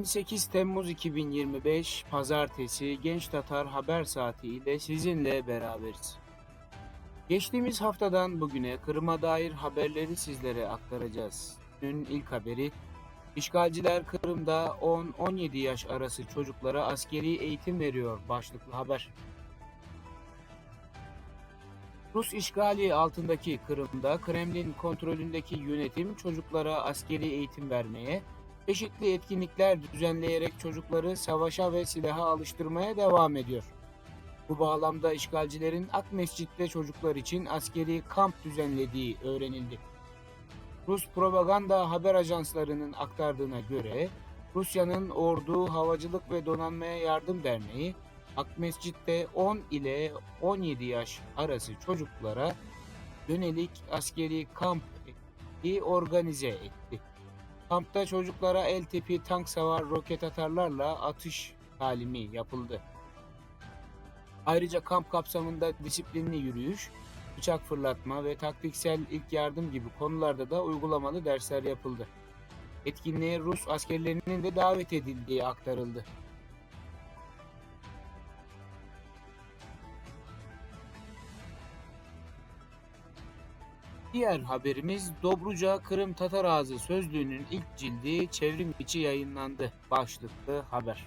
28 Temmuz 2025 Pazartesi Genç Tatar Haber Saati ile sizinle beraberiz. Geçtiğimiz haftadan bugüne Kırım'a dair haberleri sizlere aktaracağız. Dün ilk haberi İşgalciler Kırım'da 10-17 yaş arası çocuklara askeri eğitim veriyor başlıklı haber. Rus işgali altındaki Kırım'da Kremlin kontrolündeki yönetim çocuklara askeri eğitim vermeye, çeşitli etkinlikler düzenleyerek çocukları savaşa ve silaha alıştırmaya devam ediyor. Bu bağlamda işgalcilerin Ak Mescid'de çocuklar için askeri kamp düzenlediği öğrenildi. Rus propaganda haber ajanslarının aktardığına göre Rusya'nın Ordu, Havacılık ve Donanmaya Yardım Derneği Ak Mescid'de 10 ile 17 yaş arası çocuklara yönelik askeri kamp organize etti. Kampta çocuklara el tipi tank savar roket atarlarla atış talimi yapıldı. Ayrıca kamp kapsamında disiplinli yürüyüş, bıçak fırlatma ve taktiksel ilk yardım gibi konularda da uygulamalı dersler yapıldı. Etkinliğe Rus askerlerinin de davet edildiği aktarıldı. Diğer haberimiz Dobruca Kırım Tatar Ağzı Sözlüğü'nün ilk cildi çevrim içi yayınlandı. Başlıklı haber.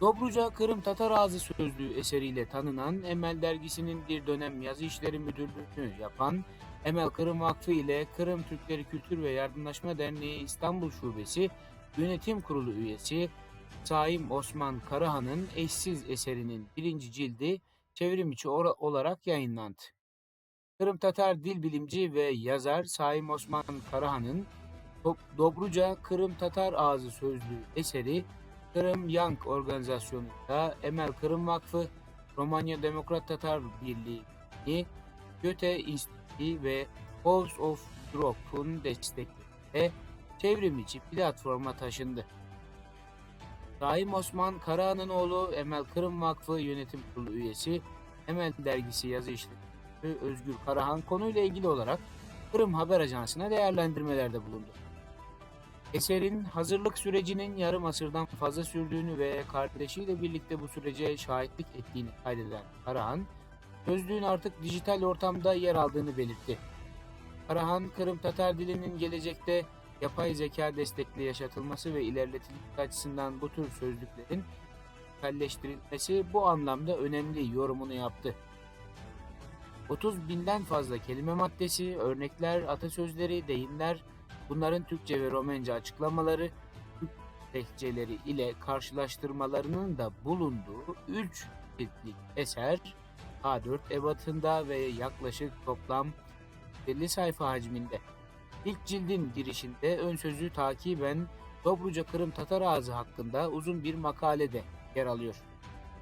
Dobruca Kırım Tatar Ağzı Sözlüğü eseriyle tanınan Emel Dergisi'nin bir dönem yazı işleri müdürlüğünü yapan Emel Kırım Vakfı ile Kırım Türkleri Kültür ve Yardımlaşma Derneği İstanbul Şubesi Yönetim Kurulu üyesi Saim Osman Karahan'ın eşsiz eserinin birinci cildi çevrim içi olarak yayınlandı. Kırım Tatar dil bilimci ve yazar Saim Osman Karahan'ın Do- Dobruca Kırım Tatar Ağzı Sözlüğü eseri Kırım Yank organizasyonunda Emel Kırım Vakfı, Romanya Demokrat Tatar Birliği, Göte İnstitüsü ve House of Europe'un destekleriyle çevrim içi platforma taşındı. Rahim Osman Karahan'ın oğlu Emel Kırım Vakfı Yönetim Kurulu üyesi Emel Dergisi yazı işleri Özgür Karahan konuyla ilgili olarak Kırım Haber Ajansı'na değerlendirmelerde bulundu. Eserin hazırlık sürecinin yarım asırdan fazla sürdüğünü ve kardeşiyle birlikte bu sürece şahitlik ettiğini kaydeden Karahan, sözlüğün artık dijital ortamda yer aldığını belirtti. Karahan, Kırım Tatar dilinin gelecekte yapay zeka destekli yaşatılması ve ilerletilmesi açısından bu tür sözlüklerin dijitalleştirilmesi bu anlamda önemli yorumunu yaptı. 30 binden fazla kelime maddesi, örnekler, atasözleri, deyimler, bunların Türkçe ve Romence açıklamaları, Türk lehçeleri ile karşılaştırmalarının da bulunduğu 3 ciltlik eser A4 ebatında ve yaklaşık toplam 50 sayfa hacminde. İlk cildin girişinde ön sözü takiben Dobruca Kırım Tatar Ağzı hakkında uzun bir makalede yer alıyor.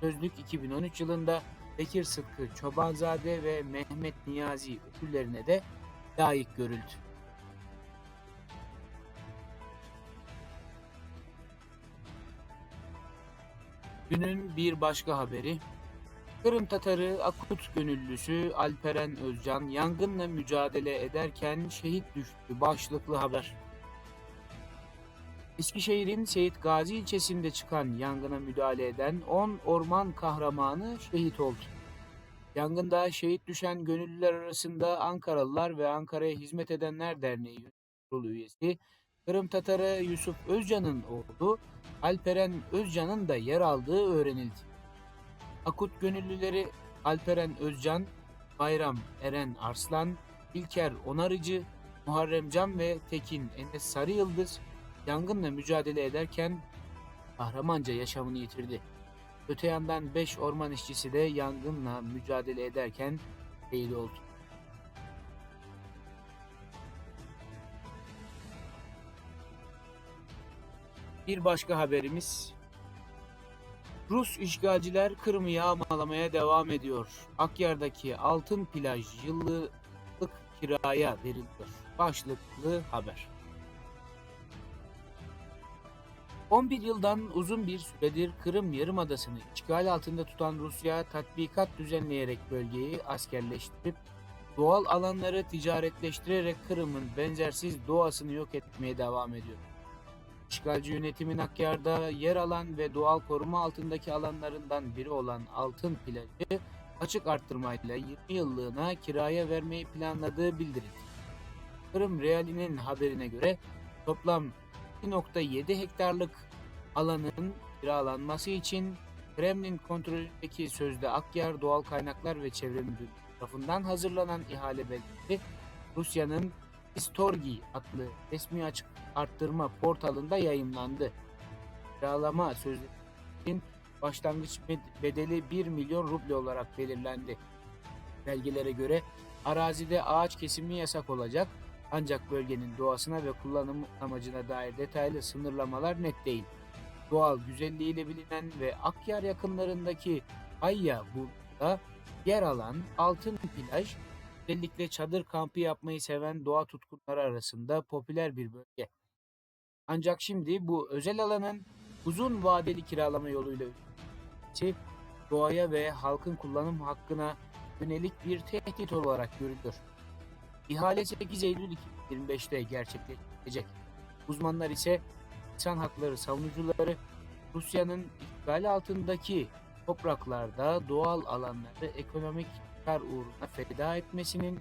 Sözlük 2013 yılında Bekir Sıtkı Çobanzade ve Mehmet Niyazi ödüllerine de layık görüldü. Günün bir başka haberi Kırım Tatarı Akut gönüllüsü Alperen Özcan yangınla mücadele ederken şehit düştü başlıklı haber. Eskişehir'in Seyit Gazi ilçesinde çıkan yangına müdahale eden 10 orman kahramanı şehit oldu. Yangında şehit düşen gönüllüler arasında Ankaralılar ve Ankara'ya Hizmet Edenler Derneği Kurulu üyesi Kırım Tatarı Yusuf Özcan'ın oğlu Alperen Özcan'ın da yer aldığı öğrenildi. Akut gönüllüleri Alperen Özcan, Bayram Eren Arslan, İlker Onarıcı, Muharrem Can ve Tekin Enes Sarı Yıldız yangınla mücadele ederken kahramanca yaşamını yitirdi. Öte yandan 5 orman işçisi de yangınla mücadele ederken şehit oldu. Bir başka haberimiz Rus işgalciler Kırım'ı yağmalamaya devam ediyor. Akyar'daki altın plaj yıllık kiraya veriliyor. Başlıklı haber. 11 yıldan uzun bir süredir Kırım Yarımadası'nı işgal altında tutan Rusya tatbikat düzenleyerek bölgeyi askerleştirip doğal alanları ticaretleştirerek Kırım'ın benzersiz doğasını yok etmeye devam ediyor. İşgalci yönetimin Hakkari'de yer alan ve doğal koruma altındaki alanlarından biri olan Altın Plajı açık arttırmayla 20 yıllığına kiraya vermeyi planladığı bildirildi. Kırım Realinin haberine göre toplam 2.7 hektarlık alanın kiralanması için Kremlin kontrolündeki sözde Akyar Doğal Kaynaklar ve Çevre Müdürlüğü tarafından hazırlanan ihale belgesi Rusya'nın Istorgi adlı resmi açık arttırma portalında yayımlandı. Kiralama sözleşmesinin başlangıç bed- bedeli 1 milyon ruble olarak belirlendi. Belgelere göre arazide ağaç kesimi yasak olacak ancak bölgenin doğasına ve kullanım amacına dair detaylı sınırlamalar net değil. Doğal güzelliğiyle bilinen ve Akyar yakınlarındaki Ayya Burnu'da yer alan Altın Plaj, özellikle çadır kampı yapmayı seven doğa tutkunları arasında popüler bir bölge. Ancak şimdi bu özel alanın uzun vadeli kiralama yoluyla üretilmesi, doğaya ve halkın kullanım hakkına yönelik bir tehdit olarak görülür. İhale 8 Eylül 2025'te gerçekleşecek. Uzmanlar ise insan hakları savunucuları Rusya'nın işgali altındaki topraklarda doğal alanları ekonomik çıkar uğruna feda etmesinin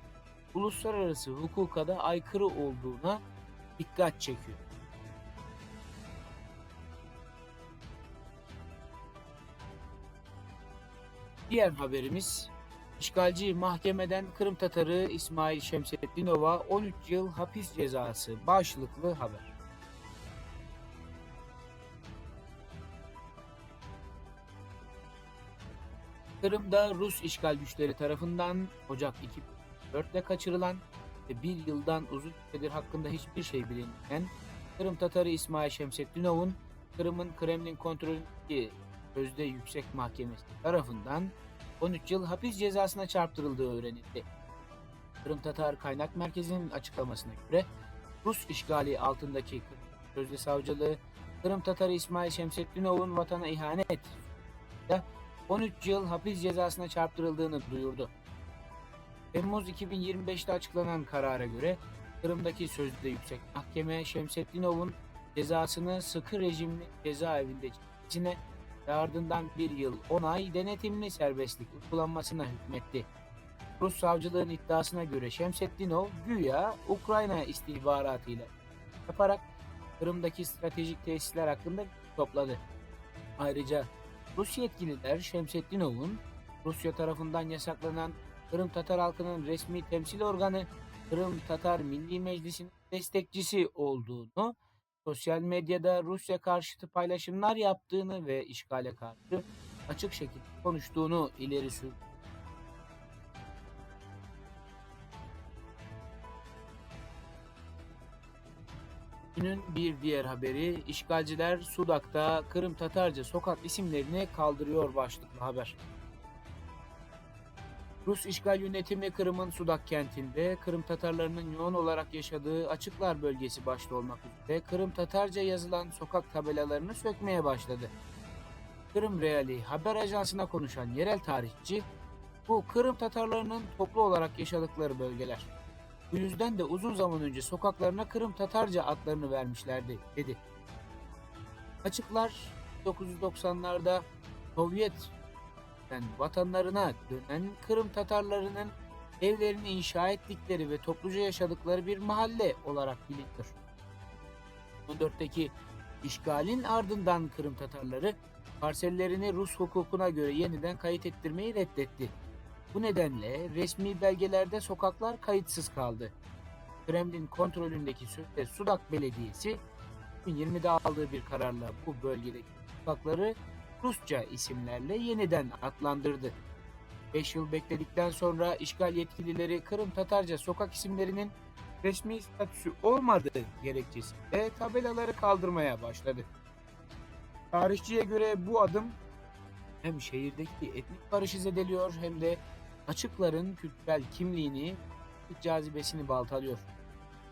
uluslararası hukuka da aykırı olduğuna dikkat çekiyor. Diğer haberimiz İşgalci mahkemeden Kırım Tatarı İsmail Şemsettinova 13 yıl hapis cezası başlıklı haber. Kırım'da Rus işgal güçleri tarafından Ocak 2004'te kaçırılan ve bir yıldan uzun süredir hakkında hiçbir şey bilinmeyen Kırım Tatarı İsmail Şemsettinov'un Kırım'ın Kremlin kontrolündeki Sözde Yüksek Mahkemesi tarafından 13 yıl hapis cezasına çarptırıldığı öğrenildi. Kırım Tatar Kaynak Merkezi'nin açıklamasına göre Rus işgali altındaki Sözde Savcılığı Kırım Tatarı İsmail Şemsettinov'un vatana ihanet da 13 yıl hapis cezasına çarptırıldığını duyurdu. Temmuz 2025'te açıklanan karara göre Kırım'daki Sözde Yüksek Mahkeme Şemsettinov'un cezasını sıkı rejimli cezaevinde çekmesine ve ardından bir yıl 10 ay denetimli serbestlik uygulanmasına hükmetti. Rus savcılığın iddiasına göre Şemsettinov güya Ukrayna istihbaratıyla yaparak Kırım'daki stratejik tesisler hakkında topladı. Ayrıca Rus yetkililer Şemsettinov'un Rusya tarafından yasaklanan Kırım Tatar halkının resmi temsil organı Kırım Tatar Milli Meclisi'nin destekçisi olduğunu sosyal medyada Rusya karşıtı paylaşımlar yaptığını ve işgale karşı açık şekilde konuştuğunu ileri sürdü. Günün bir diğer haberi işgalciler Sudak'ta Kırım Tatarca sokak isimlerini kaldırıyor başlıklı haber. Rus işgal yönetimi Kırım'ın Sudak kentinde Kırım Tatarlarının yoğun olarak yaşadığı Açıklar bölgesi başta olmak üzere Kırım Tatarca yazılan sokak tabelalarını sökmeye başladı. Kırım Reali haber ajansına konuşan yerel tarihçi bu Kırım Tatarlarının toplu olarak yaşadıkları bölgeler. Bu yüzden de uzun zaman önce sokaklarına Kırım Tatarca adlarını vermişlerdi dedi. Açıklar 1990'larda Sovyet yani vatanlarına dönen Kırım Tatarlarının evlerini inşa ettikleri ve topluca yaşadıkları bir mahalle olarak bilinir. 14'teki işgalin ardından Kırım Tatarları parsellerini Rus hukukuna göre yeniden kayıt ettirmeyi reddetti. Bu nedenle resmi belgelerde sokaklar kayıtsız kaldı. Kremlin kontrolündeki Sudak Belediyesi 2020'de aldığı bir kararla bu bölgedeki sokakları Rusça isimlerle yeniden adlandırdı. 5 yıl bekledikten sonra işgal yetkilileri Kırım Tatarca sokak isimlerinin resmi statüsü olmadığı gerekçesiyle tabelaları kaldırmaya başladı. Tarihçiye göre bu adım hem şehirdeki etnik barışı zedeliyor hem de açıkların kültürel kimliğini, cazibesini baltalıyor.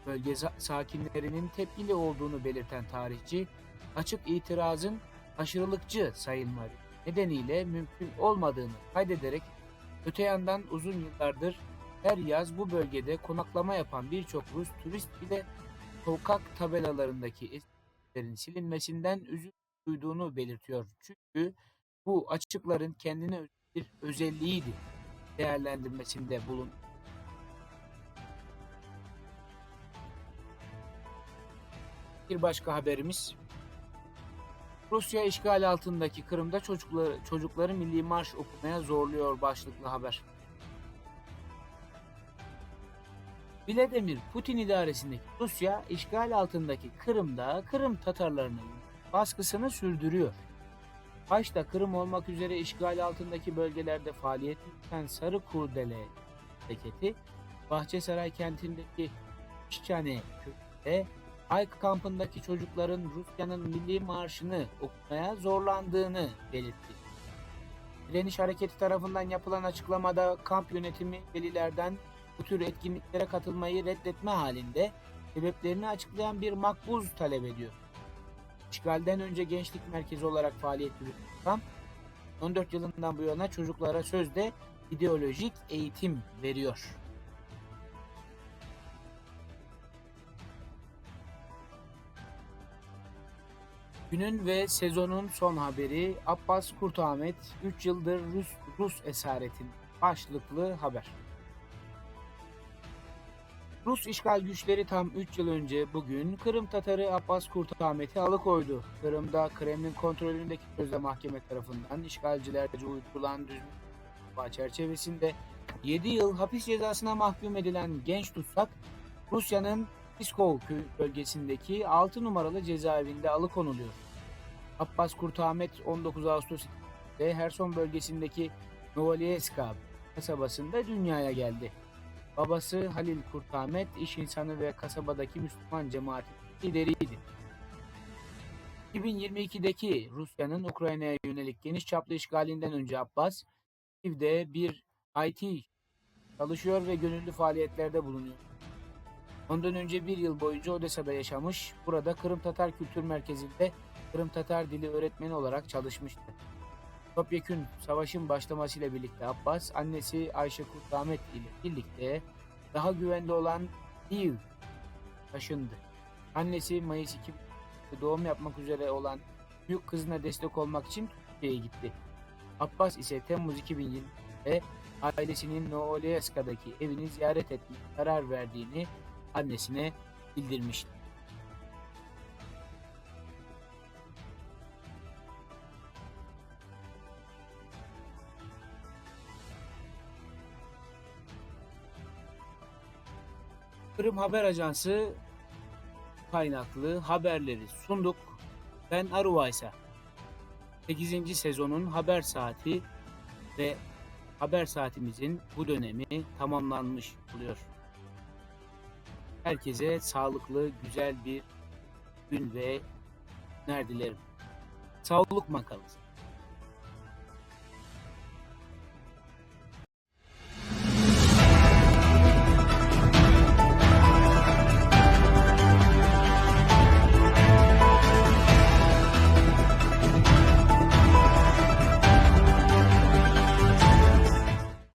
Bölge sakinlerinin tepkili olduğunu belirten tarihçi, açık itirazın aşırılıkçı sayılmaları nedeniyle mümkün olmadığını kaydederek öte yandan uzun yıllardır Her yaz bu bölgede konaklama yapan birçok Rus turist bile sokak tabelalarındaki eserlerin silinmesinden üzüntü duyduğunu belirtiyor. Çünkü bu açıkların kendine bir özelliğiydi değerlendirmesinde bulun. Bir başka haberimiz Rusya işgal altındaki Kırım'da çocukları, çocukları milli marş okumaya zorluyor başlıklı haber. Vladimir Putin idaresindeki Rusya işgal altındaki Kırım'da Kırım Tatarlarının baskısını sürdürüyor. Başta Kırım olmak üzere işgal altındaki bölgelerde faaliyet yürüten Sarı Kurdele hareketi, Bahçesaray kentindeki İşçhane köyünde Ayk kampındaki çocukların Rusya'nın milli marşını okumaya zorlandığını belirtti. Direniş Hareketi tarafından yapılan açıklamada kamp yönetimi velilerden bu tür etkinliklere katılmayı reddetme halinde sebeplerini açıklayan bir makbuz talep ediyor. İşgalden önce gençlik merkezi olarak faaliyet yürüten kamp, 14 yılından bu yana çocuklara sözde ideolojik eğitim veriyor. Günün ve sezonun son haberi Abbas Kurtahmet 3 yıldır Rus, Rus esaretin başlıklı haber. Rus işgal güçleri tam 3 yıl önce bugün Kırım Tatarı Abbas Kurtahmet'i alıkoydu. Kırım'da Kremlin kontrolündeki sözde mahkeme tarafından işgalcilerce uydurulan düzgün çerçevesinde 7 yıl hapis cezasına mahkum edilen genç tutsak Rusya'nın Pskov köy bölgesindeki 6 numaralı cezaevinde alıkonuluyor. Abbas Kurtahmet 19 Ağustos'ta Herson bölgesindeki Novolieska kasabasında dünyaya geldi. Babası Halil Kurtahmet iş insanı ve kasabadaki Müslüman cemaatin lideriydi. 2022'deki Rusya'nın Ukrayna'ya yönelik geniş çaplı işgalinden önce Abbas, Kiev'de bir IT çalışıyor ve gönüllü faaliyetlerde bulunuyor. Ondan önce bir yıl boyunca Odessa'da yaşamış, burada Kırım Tatar Kültür Merkezi'nde Kırım Tatar dili öğretmeni olarak çalışmıştı. Topyekün savaşın başlamasıyla birlikte Abbas, annesi Ayşe Kurtahmet ile birlikte daha güvenli olan Lviv taşındı. Annesi Mayıs 2000 doğum yapmak üzere olan büyük kızına destek olmak için Türkiye'ye gitti. Abbas ise Temmuz 2020'de ailesinin Novolyeska'daki evini ziyaret etmeye karar verdiğini annesine bildirmişti. Kırım Haber Ajansı kaynaklı haberleri sunduk. Ben Aruvaysa. 8. sezonun haber saati ve haber saatimizin bu dönemi tamamlanmış oluyor. Herkese sağlıklı, güzel bir gün ve günler dilerim. Sağlık makalası.